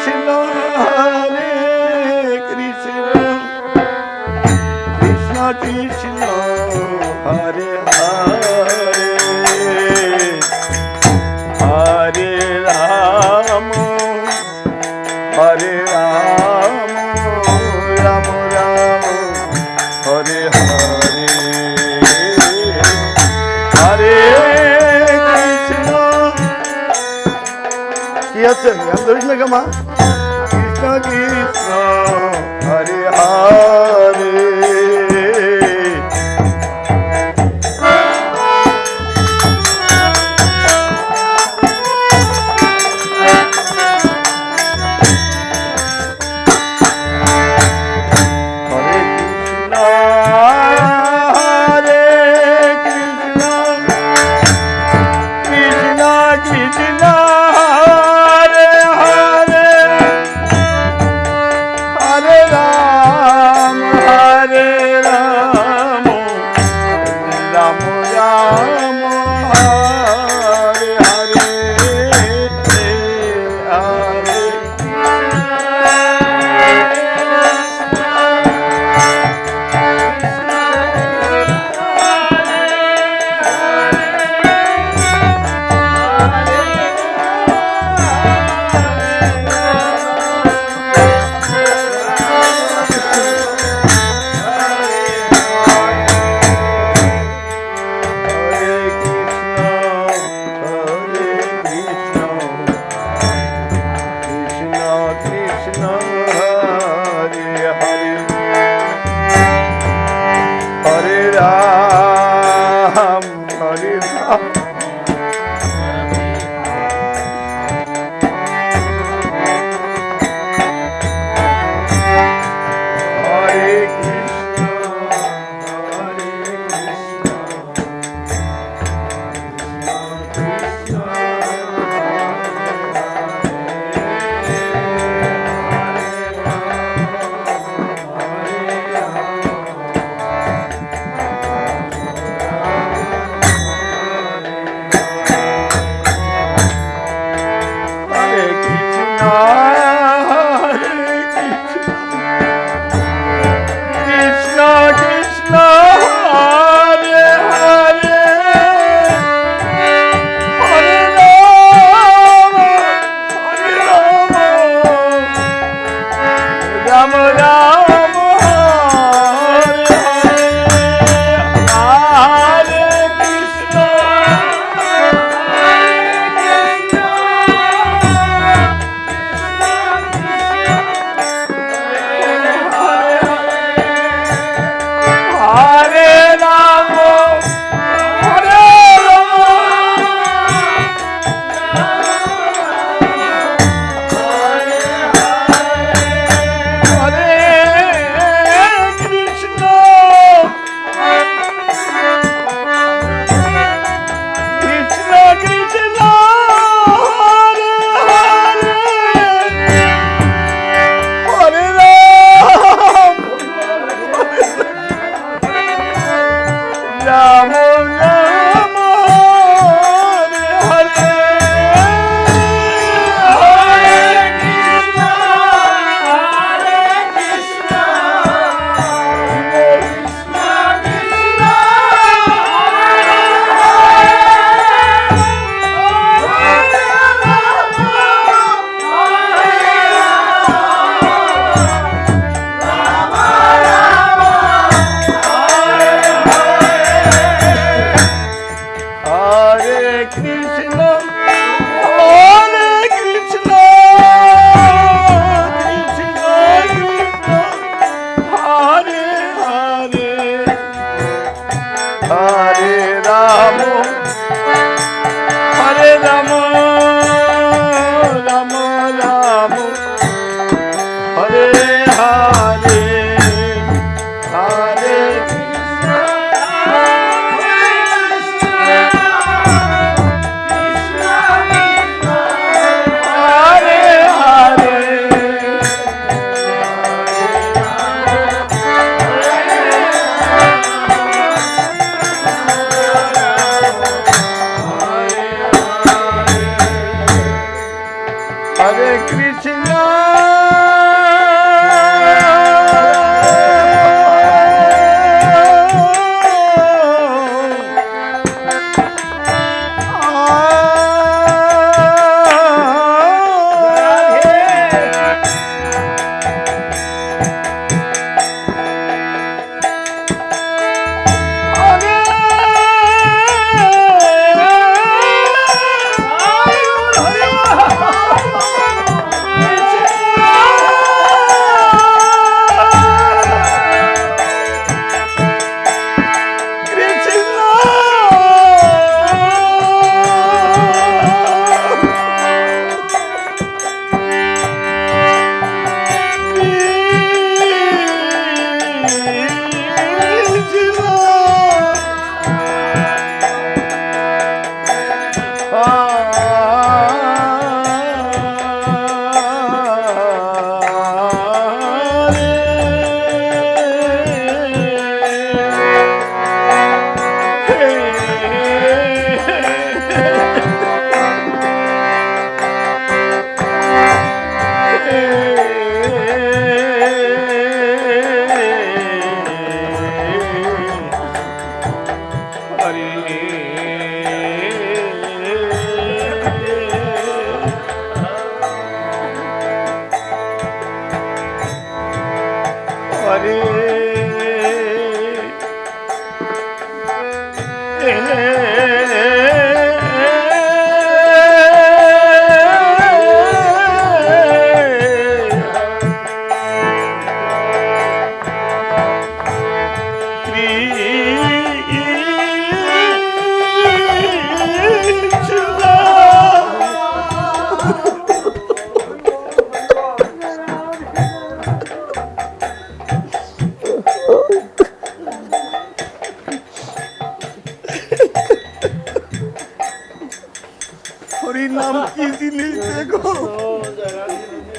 Krishna Krishna. আচ্ছা আমি আর ধরিস না মা রাম হরে Krishna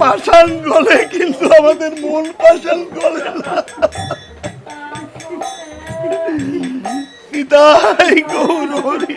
পাষাণ গলে কিন্তু আমাদের মন পাষাণ গলে না। গৌর হরে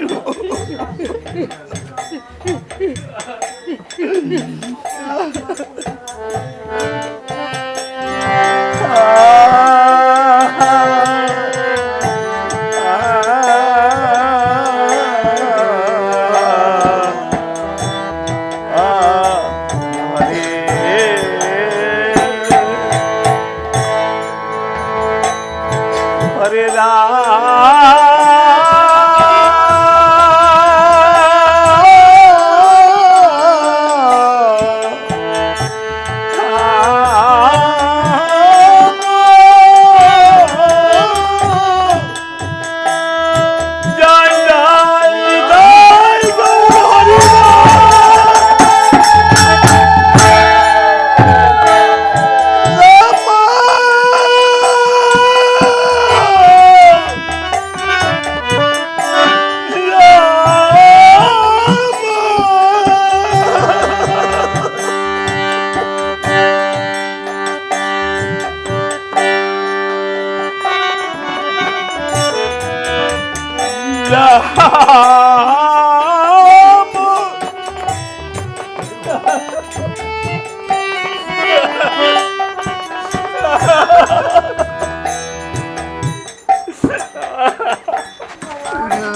Rama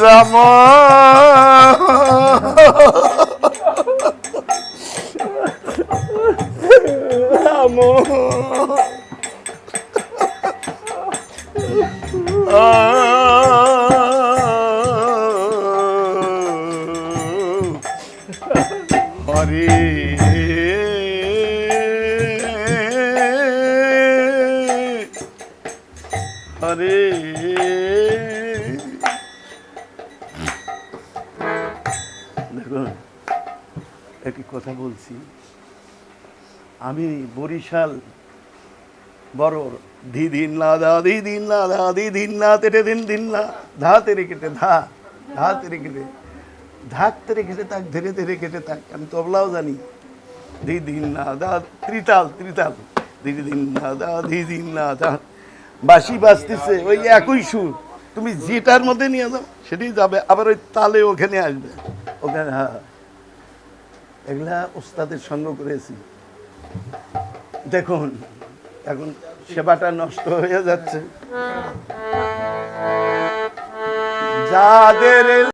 Rama Rama হরে। হরে। দেখুন, একটি কথা বলছি। আমি বরিশাল বড় ধি দিন না দা দি দিন না দা দি দিন না তেরে দিন দিন না ধা তেরে কেটে, ধা ধা তেরে কেটে। ধাক তেরে কেটে থাক, ধীরে ধীরে কেটে থাক, আমি তবলাও জানি। ধি দিন না দা ত্রিতাল ত্রিতাল। ধি দিন না দা ধি দিন না দা বাঁশি বাজতেছে, ওই একই সুর। তুমি যেটার মধ্যে নিয়ে যাও, সেটাই যাবে। আবার ওই তালে ওখানে আসবে। ওখানে হ্যাঁ। এগুলা ওস্তাদের সঙ্গ করেছি। দেখুন, এখন সেবাটা নষ্ট হয়ে যাচ্ছে। যাদের